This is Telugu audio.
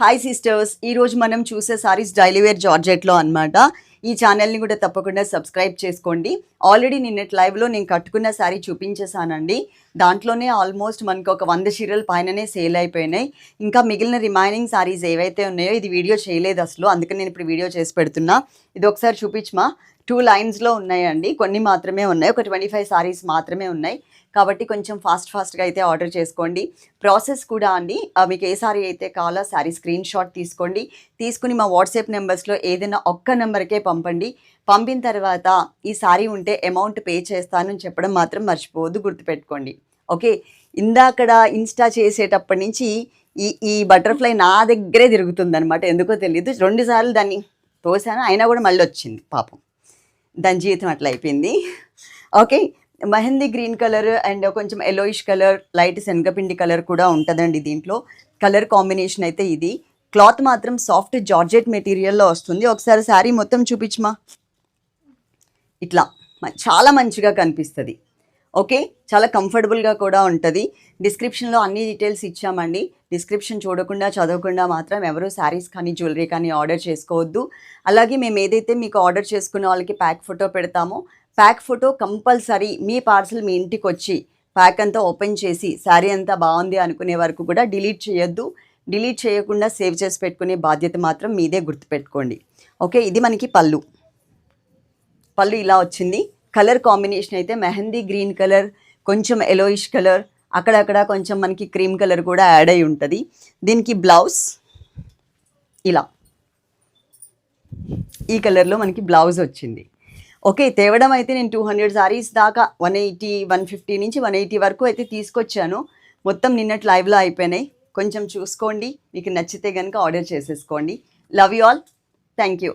హాయ్ సిస్టర్స్ ఈరోజు మనం చూసే సారీస్ డైలీవేర్ జార్జెట్లో అనమాట ఈ ఛానల్ని కూడా తప్పకుండా సబ్స్క్రైబ్ చేసుకోండి. ఆల్రెడీ నిన్నటి లైవ్లో నేను కట్టుకున్న శారీ చూపించేశానండి. దాంట్లోనే ఆల్మోస్ట్ మనకు ఒక వంద చీరల పైననే సేల్ అయిపోయినాయి. ఇంకా మిగిలిన రిమైనింగ్ సారీస్ ఏవైతే ఉన్నాయో ఇది వీడియో చేయలేదు అసలు. అందుకని నేను ఇప్పుడు వీడియో చేసి పెడుతున్నా. ఇది ఒకసారి చూపించమా? టూ లైన్స్లో ఉన్నాయండి. కొన్ని మాత్రమే ఉన్నాయి. ఒక ట్వంటీ ఫైవ్ సారీస్ మాత్రమే ఉన్నాయి. కాబట్టి కొంచెం ఫాస్ట్ ఫాస్ట్గా అయితే ఆర్డర్ చేసుకోండి. ప్రాసెస్ కూడా అండి. మీకు ఏ సారీ అయితే కావాలో సారీ స్క్రీన్ షాట్ తీసుకోండి. తీసుకుని మా వాట్సాప్ నెంబర్స్లో ఏదైనా ఒక్క నెంబర్కే పంపండి. పంపిన తర్వాత ఈ సారీ ఉంటే అమౌంట్ పే చేస్తానని చెప్పడం మాత్రం మర్చిపోవద్దు. గుర్తుపెట్టుకోండి. ఓకే? ఇందాకడ ఇన్స్టా చేసేటప్పటి నుంచి ఈ ఈ బటర్ఫ్లై నా దగ్గరే తిరుగుతుంది అనమాట ఎందుకో తెలియదు రెండుసార్లు దాన్ని తోసాను. అయినా కూడా మళ్ళీ వచ్చింది పాపం. దాని జీవితం అట్లా అయిపోయింది. Okay mehndi green colour and కొంచెం ఎలోయిష్ కలర్ లైట్ శనగపిండి కలర్ కూడా ఉంటుందండి దీంట్లో. కలర్ కాంబినేషన్ అయితే ఇది. క్లాత్ మాత్రం సాఫ్ట్ జార్జెట్ మెటీరియల్లో వస్తుంది. ఒకసారి శారీ మొత్తం చూపించమా? ఇట్లా చాలా మంచిగా కనిపిస్తుంది. ఓకే? చాలా కంఫర్టబుల్గా కూడా ఉంటుంది. డిస్క్రిప్షన్లో అన్ని డీటెయిల్స్ ఇచ్చామండి. డిస్క్రిప్షన్ చూడకుండా చదవకుండా మాత్రం ఎవరు శారీస్ కానీ జ్యువెలరీ కానీ ఆర్డర్ చేసుకోవద్దు. అలాగే మేము ఏదైతే మీకు ఆర్డర్ చేసుకున్న వాళ్ళకి ప్యాక్ ఫోటో పెడతామో ప్యాక్ ఫోటో కంపల్సరీ మీ పార్సల్ మీ ఇంటికి వచ్చి ప్యాక్ అంతా ఓపెన్ చేసి శారీ అంతా బాగుంది అనుకునే వరకు కూడా డిలీట్ చేయొద్దు. డిలీట్ చేయకుండా సేవ్ చేసి పెట్టుకునే బాధ్యత మాత్రం మీదే గుర్తుపెట్టుకోండి. ఓకే? ఇది మనకి పళ్ళు. పళ్ళు ఇలా వచ్చింది. కలర్ కాంబినేషన్ అయితే మెహందీ గ్రీన్ కలర్ కొంచెం ఎలోయిష్ కలర్ అక్కడక్కడ కొంచెం మనకి క్రీమ్ కలర్ కూడా యాడ్ అయి ఉంటుంది. దీనికి బ్లౌజ్ ఇలా. ఈ కలర్లో మనకి బ్లౌజ్ వచ్చింది. ఓకే తేవడం అయితే నేను టూ హండ్రెడ్ సారీస్ దాకా వన్ ఎయిటీ వన్ ఫిఫ్టీ నుంచి వన్ ఎయిటీ వరకు అయితే తీసుకొచ్చాను. మొత్తం నిన్నటి లైవ్లో అయిపోయినాయి. కొంచెం చూసుకోండి. మీకు నచ్చితే కనుక ఆర్డర్ చేసేసుకోండి. Love you all thank you